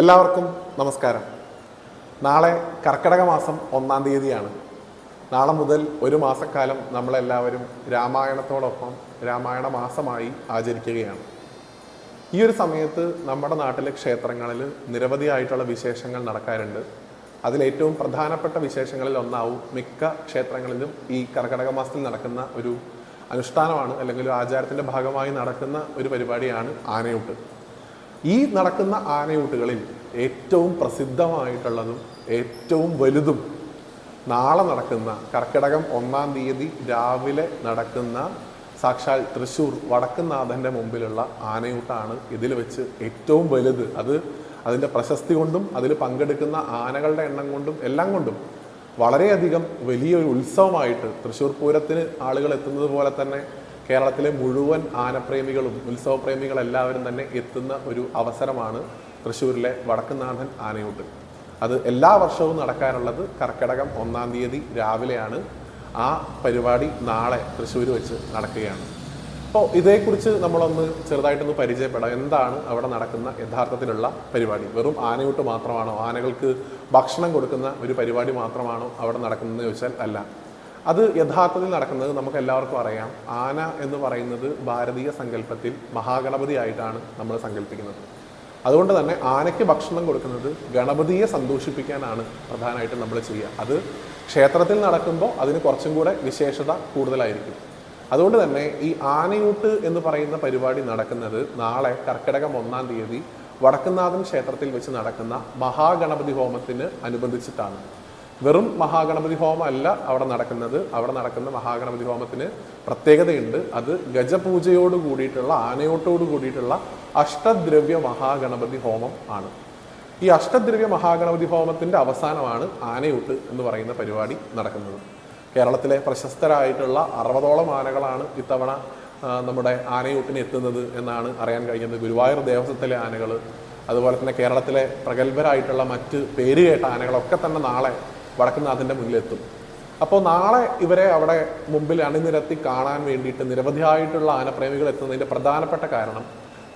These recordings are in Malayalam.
എല്ലാവർക്കും നമസ്കാരം. നാളെ കർക്കിടക മാസം ഒന്നാം തീയതിയാണ്. നാളെ മുതൽ ഒരു മാസക്കാലം നമ്മളെല്ലാവരും രാമായണത്തോടൊപ്പം രാമായണ മാസമായി ആചരിക്കുകയാണ്. ഈ ഒരു സമയത്ത് നമ്മുടെ നാട്ടിലെ ക്ഷേത്രങ്ങളിൽ നിരവധിയായിട്ടുള്ള വിശേഷങ്ങൾ നടക്കാറുണ്ട്. അതിലേറ്റവും പ്രധാനപ്പെട്ട വിശേഷങ്ങളിൽ ഒന്നാവും മിക്ക ക്ഷേത്രങ്ങളിലും ഈ കർക്കിടക മാസത്തിൽ നടക്കുന്ന ഒരു അനുഷ്ഠാനമാണ് അല്ലെങ്കിൽ ആചാരത്തിന്റെ ഭാഗമായി നടക്കുന്ന ഒരു പരിപാടിയാണ് ആനയൂട്ട്. ഈ നടക്കുന്ന ആനയൂട്ടുകളിൽ ഏറ്റവും പ്രസിദ്ധമായിട്ടുള്ളതും ഏറ്റവും വലുതും നാളെ നടക്കുന്ന കർക്കിടകം ഒന്നാം തീയതി രാവിലെ നടക്കുന്ന സാക്ഷാൽ തൃശ്ശൂർ വടക്കുന്നാഥന്റെ മുമ്പിലുള്ള ആനയൂട്ടാണ് ഇതിൽ വെച്ച് ഏറ്റവും വലുത്. അത് അതിന്റെ പ്രശസ്തി കൊണ്ടും അതിൽ പങ്കെടുക്കുന്ന ആനകളുടെ എണ്ണം കൊണ്ടും എല്ലാം കൊണ്ടും വളരെയധികം വലിയൊരു ഉത്സവമായിട്ട് തൃശ്ശൂർ പൂരത്തിന് ആളുകൾ എത്തുന്നത് പോലെ തന്നെ കേരളത്തിലെ മുഴുവൻ ആനപ്രേമികളും ഉത്സവപ്രേമികളെല്ലാവരും തന്നെ എത്തുന്ന ഒരു അവസരമാണ് തൃശ്ശൂരിലെ വടക്കുന്നാഥൻ ആനയൂട്ട്. അത് എല്ലാ വർഷവും നടക്കാനുള്ളത് കർക്കിടകം ഒന്നാം തീയതി രാവിലെയാണ്. ആ പരിപാടി നാളെ തൃശ്ശൂർ വെച്ച് നടക്കുകയാണ്. അപ്പോൾ ഇതേക്കുറിച്ച് നമ്മളൊന്ന് ചെറുതായിട്ടൊന്ന് പരിചയപ്പെടാം. എന്താണ് അവിടെ നടക്കുന്ന യഥാർത്ഥത്തിലുള്ള പരിപാടി? വെറും ആനയൂട്ട് മാത്രമാണോ? ആനകൾക്ക് ഭക്ഷണം കൊടുക്കുന്ന ഒരു പരിപാടി മാത്രമാണോ അവിടെ നടക്കുന്നതെന്ന് ചോദിച്ചാൽ അല്ല. അത് യഥാർത്ഥത്തിൽ നടക്കുന്നത് നമുക്ക് എല്ലാവർക്കും അറിയാം. ആന എന്ന് പറയുന്നത് ഭാരതീയ സങ്കല്പത്തിൽ മഹാഗണപതി ആയിട്ടാണ് നമ്മൾ സങ്കല്പിക്കുന്നത്. അതുകൊണ്ട് തന്നെ ആനയ്ക്ക് ഭക്ഷണം കൊടുക്കുന്നത് ഗണപതിയെ സന്തോഷിപ്പിക്കാനാണ് പ്രധാനമായിട്ടും നമ്മൾ ചെയ്യുക. അത് ക്ഷേത്രത്തിൽ നടക്കുമ്പോൾ അതിന് കുറച്ചും കൂടെ വിശേഷത കൂടുതലായിരിക്കും. അതുകൊണ്ട് തന്നെ ഈ ആനയൂട്ട് എന്ന് പറയുന്ന പരിപാടി നടക്കുന്നത് നാളെ കർക്കിടകം ഒന്നാം തീയതി വടക്കുന്നാഥൻ ക്ഷേത്രത്തിൽ വെച്ച് നടക്കുന്ന മഹാഗണപതി ഹോമത്തിന് അനുബന്ധിച്ചിട്ടാണ്. വെറും മഹാഗണപതി ഹോമം അല്ല അവിടെ നടക്കുന്നത്. അവിടെ നടക്കുന്ന മഹാഗണപതി ഹോമത്തിന് പ്രത്യേകതയുണ്ട്. അത് ഗജപൂജയോട് കൂടിയിട്ടുള്ള ആനയോട്ടോട് കൂടിയിട്ടുള്ള അഷ്ടദ്രവ്യ മഹാഗണപതി ഹോമം ആണ്. ഈ അഷ്ടദ്രവ്യ മഹാഗണപതി ഹോമത്തിന്റെ അവസാനമാണ് ആനയൂട്ട് എന്ന് പറയുന്ന പരിപാടി നടക്കുന്നത്. കേരളത്തിലെ പ്രശസ്തരായിട്ടുള്ള അറുപതോളം ആനകളാണ് ഇത്തവണ നമ്മുടെ ആനയൂട്ടിന് എത്തുന്നത് എന്നാണ് അറിയാൻ കഴിഞ്ഞത്. ഗുരുവായൂർ ദേവസ്വത്തിലെ ആനകൾ അതുപോലെ തന്നെ കേരളത്തിലെ പ്രഗത്ഭരായിട്ടുള്ള മറ്റ് പേരുകേട്ട ആനകളൊക്കെ തന്നെ നാളെ വടക്കുന്നാഥിന്റെ മുന്നിലെത്തും. അപ്പോൾ നാളെ ഇവരെ അവിടെ മുമ്പിൽ അണിനിരത്തി കാണാൻ വേണ്ടിയിട്ട് നിരവധിയായിട്ടുള്ള ആനപ്രേമികൾ എത്തുന്നതിന്റെ പ്രധാനപ്പെട്ട കാരണം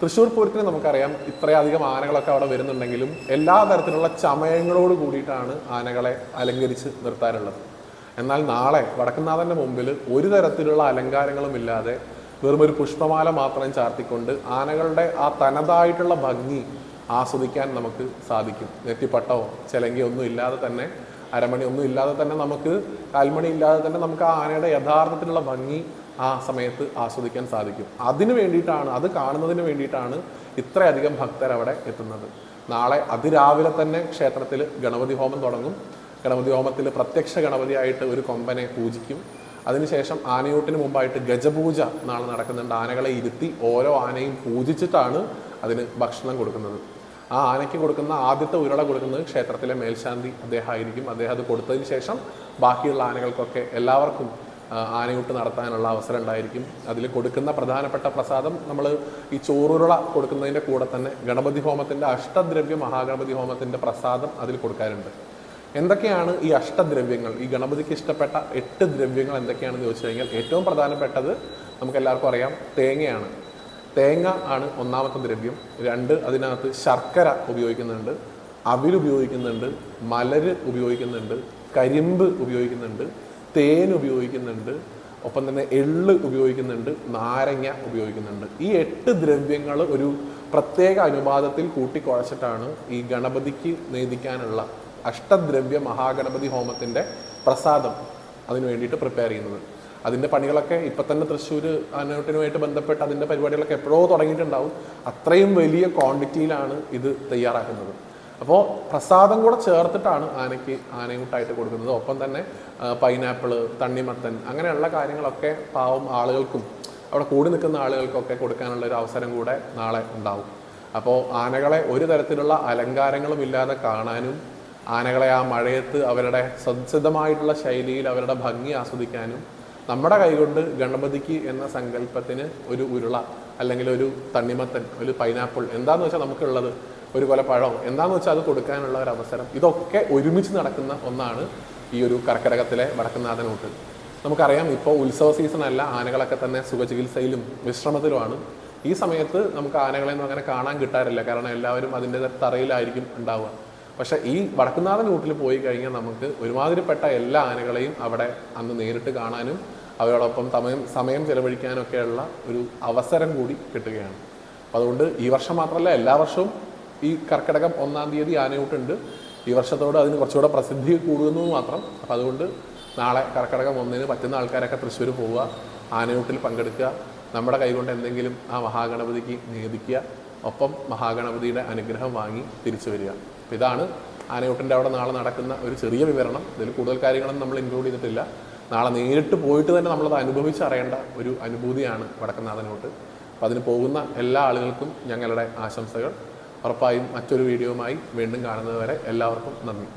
തൃശ്ശൂർ പൂരത്തിന് നമുക്കറിയാം ഇത്രയധികം ആനകളൊക്കെ അവിടെ വരുന്നുണ്ടെങ്കിലും എല്ലാ തരത്തിലുള്ള ചമയങ്ങളോട് കൂടിയിട്ടാണ് ആനകളെ അലങ്കരിച്ച് നിർത്താറുള്ളത്. എന്നാൽ നാളെ വടക്കുന്നാഥന്റെ മുമ്പിൽ ഒരു തരത്തിലുള്ള അലങ്കാരങ്ങളും ഇല്ലാതെ വെറും ഒരു പുഷ്പമാല മാത്രം ചാർത്തിക്കൊണ്ട് ആനകളുടെ ആ തനതായിട്ടുള്ള ഭംഗി ആസ്വദിക്കാൻ നമുക്ക് സാധിക്കും. നെറ്റിപ്പട്ടമോ ചിലങ്കി ഒന്നും ഇല്ലാതെ തന്നെ അരമണി ഒന്നും ഇല്ലാതെ തന്നെ നമുക്ക് കാൽമണി ഇല്ലാതെ തന്നെ നമുക്ക് ആ ആനയുടെ യഥാർത്ഥത്തിലുള്ള ഭംഗി ആ സമയത്ത് ആസ്വദിക്കാൻ സാധിക്കും. അതിനു വേണ്ടിയിട്ടാണ് അത് കാണുന്നതിന് വേണ്ടിയിട്ടാണ് ഇത്രയധികം ഭക്തർ അവിടെ എത്തുന്നത്. നാളെ അതിരാവിലെ തന്നെ ക്ഷേത്രത്തിൽ ഗണപതി ഹോമം തുടങ്ങും. ഗണപതി ഹോമത്തിൽ പ്രത്യക്ഷ ഗണപതിയായിട്ട് ഒരു കൊമ്പനെ പൂജിക്കും. അതിനുശേഷം ആനയൂട്ടിന് മുമ്പായിട്ട് ഗജപൂജ നാളെ നടക്കുന്നുണ്ട്. ആനകളെ ഇരുത്തി ഓരോ ആനയും പൂജിച്ചിട്ടാണ് അതിന് ഭക്ഷണം കൊടുക്കുന്നത്. ആ ആനയ്ക്ക് കൊടുക്കുന്ന ആദ്യത്തെ ഉരുള കൊടുക്കുന്നത് ക്ഷേത്രത്തിലെ മേൽശാന്തി അദ്ദേഹം ആയിരിക്കും അദ്ദേഹം അത് കൊടുത്തതിന് ശേഷം ബാക്കിയുള്ള ആനകൾക്കൊക്കെ എല്ലാവർക്കും ആനയൂട്ട് നടത്താനുള്ള അവസരം ഉണ്ടായിരിക്കും. അതിൽ കൊടുക്കുന്ന പ്രധാനപ്പെട്ട പ്രസാദം നമ്മൾ ഈ ചോറുരുള കൊടുക്കുന്നതിന്റെ കൂടെ തന്നെ ഗണപതി ഹോമത്തിന്റെ അഷ്ടദ്രവ്യ മഹാഗണപതി ഹോമത്തിന്റെ പ്രസാദം അതിൽ കൊടുക്കാറുണ്ട്. എന്തൊക്കെയാണ് ഈ അഷ്ടദ്രവ്യങ്ങൾ? ഈ ഗണപതിക്ക് ഇഷ്ടപ്പെട്ട എട്ട് ദ്രവ്യങ്ങൾ എന്തൊക്കെയാണെന്ന് ചോദിച്ചു കഴിഞ്ഞാൽ ഏറ്റവും പ്രധാനപ്പെട്ടത് നമുക്ക് എല്ലാവർക്കും അറിയാം തേങ്ങയാണ്. തേങ്ങ ആണ് ഒന്നാമത്തെ ദ്രവ്യം. രണ്ട് അതിനകത്ത് ശർക്കര ഉപയോഗിക്കുന്നുണ്ട്. അവിൽ ഉപയോഗിക്കുന്നുണ്ട്. മലര് ഉപയോഗിക്കുന്നുണ്ട്. കരിമ്പ് ഉപയോഗിക്കുന്നുണ്ട്. തേൻ ഉപയോഗിക്കുന്നുണ്ട്. ഒപ്പം തന്നെ എള്ള് ഉപയോഗിക്കുന്നുണ്ട്. നാരങ്ങ ഉപയോഗിക്കുന്നുണ്ട്. ഈ എട്ട് ദ്രവ്യങ്ങൾ ഒരു പ്രത്യേക അനുപാതത്തിൽ കൂട്ടിക്കുഴച്ചിട്ടാണ് ഈ ഗണപതിക്ക് നേദിക്കാനുള്ള അഷ്ടദ്രവ്യ മഹാഗണപതി ഹോമത്തിന്റെ പ്രസാദം അതിനു വേണ്ടിയിട്ട് പ്രിപ്പയർ ചെയ്യുന്നത്. അതിന്റെ പണികളൊക്കെ ഇപ്പം തന്നെ തൃശ്ശൂർ അനോട്ടിനുമായിട്ട് ബന്ധപ്പെട്ട് അതിന്റെ പരിപാടികളൊക്കെ എപ്പോഴോ തുടങ്ങിയിട്ടുണ്ടാവും. അത്രയും വലിയ ക്വാണ്ടിറ്റിയിലാണ് ഇത് തയ്യാറാക്കുന്നത്. അപ്പോൾ പ്രസാദം കൂടെ ചേർത്തിട്ടാണ് ആനയ്ക്ക് ആനയൂട്ടായിട്ട് കൊടുക്കുന്നത്. ഒപ്പം തന്നെ പൈനാപ്പിൾ തണ്ണിമത്തൻ അങ്ങനെയുള്ള കാര്യങ്ങളൊക്കെ പാവം ആളുകൾക്കും അവിടെ കൂടി നിൽക്കുന്ന ആളുകൾക്കൊക്കെ കൊടുക്കാനുള്ള ഒരു അവസരം കൂടെ നാളെ ഉണ്ടാവും. അപ്പോൾ ആനകളെ ഒരു തരത്തിലുള്ള അലങ്കാരങ്ങളും ഇല്ലാതെ കാണാനും ആനകളെ ആ മഴയത്ത് അവരുടെ സദ്സിദ്ധമായിട്ടുള്ള ശൈലിയിൽ അവരുടെ ഭംഗി ആസ്വദിക്കാനും നമ്മുടെ കൈകൊണ്ട് ഗണപതിക്ക് എന്ന സങ്കല്പത്തിന് ഒരു ഉരുള അല്ലെങ്കിൽ ഒരു തണ്ണിമത്തൻ ഒരു പൈനാപ്പിൾ എന്താന്ന് വെച്ചാൽ നമുക്കുള്ളത്? ഒരു കൊല പഴം. എന്താന്ന് വെച്ചാൽ അത് കൊടുക്കാനുള്ള ഒരു അവസരം? ഇതൊക്കെ ഒരുമിച്ച് നടക്കുന്ന ഒന്നാണ് ഈ ഒരു കർക്കിടകത്തിലെ വടക്കുന്നാഥനൂട്ട് നമുക്കറിയാം ഇപ്പോൾ ഉത്സവ സീസൺ അല്ല ആനകളൊക്കെ തന്നെ സുഖചികിത്സയിലും വിശ്രമത്തിലുമാണ്. ഈ സമയത്ത് നമുക്ക് ആനകളെയൊന്നും അങ്ങനെ കാണാൻ കിട്ടാറില്ല. കാരണം എല്ലാവരും അതിന്റെ തറയിലായിരിക്കും ഉണ്ടാവുക. പക്ഷെ ഈ വടക്കുന്നാഥൻ റൂട്ടിൽ പോയി കഴിഞ്ഞാൽ നമുക്ക് ഒരുമാതിരിപ്പെട്ട എല്ലാ ആനകളെയും അവിടെ അന്ന് നേരിട്ട് കാണാനും അവരോടൊപ്പം സമയം സമയം ചെലവഴിക്കാനൊക്കെയുള്ള ഒരു അവസരം കൂടി കിട്ടുകയാണ്. അപ്പം അതുകൊണ്ട് ഈ വർഷം മാത്രമല്ല എല്ലാ വർഷവും ഈ കർക്കിടകം ഒന്നാം തീയതി ആനയൂട്ടുണ്ട് ഈ വർഷത്തോട് അതിന് കുറച്ചുകൂടെ പ്രസിദ്ധി കൂടുന്നു മാത്രം. അപ്പം അതുകൊണ്ട് നാളെ കർക്കിടകം ഒന്നിന് പറ്റുന്ന ആൾക്കാരൊക്കെ തൃശ്ശൂർ പോവുക ആനയൂട്ടിൽ പങ്കെടുക്കുക നമ്മുടെ കൈകൊണ്ട് എന്തെങ്കിലും ആ മഹാഗണപതിക്ക് നിവേദിക്കുക ഒപ്പം മഹാഗണപതിയുടെ അനുഗ്രഹം വാങ്ങി തിരിച്ചു വരിക. അപ്പം ഇതാണ് ആനയൂട്ടിന്റെ അവിടെ നാളെ നടക്കുന്ന ഒരു ചെറിയ വിവരണം. ഇതിൽ കൂടുതൽ കാര്യങ്ങളൊന്നും നമ്മൾ ഇൻക്ലൂഡ് ചെയ്തിട്ടില്ല. നാളെ നേരിട്ട് പോയിട്ട് തന്നെ നമ്മളത് അനുഭവിച്ചറിയേണ്ട ഒരു അനുഭൂതിയാണ് വടക്കനാഥനോട്ട്. അപ്പം അതിന് പോകുന്ന എല്ലാ ആളുകൾക്കും ഞങ്ങളുടെ ആശംസകൾ. ഉറപ്പായും മറ്റൊരു വീഡിയോയുമായി വീണ്ടും കാണുന്നതുവരെ എല്ലാവർക്കും നന്ദി.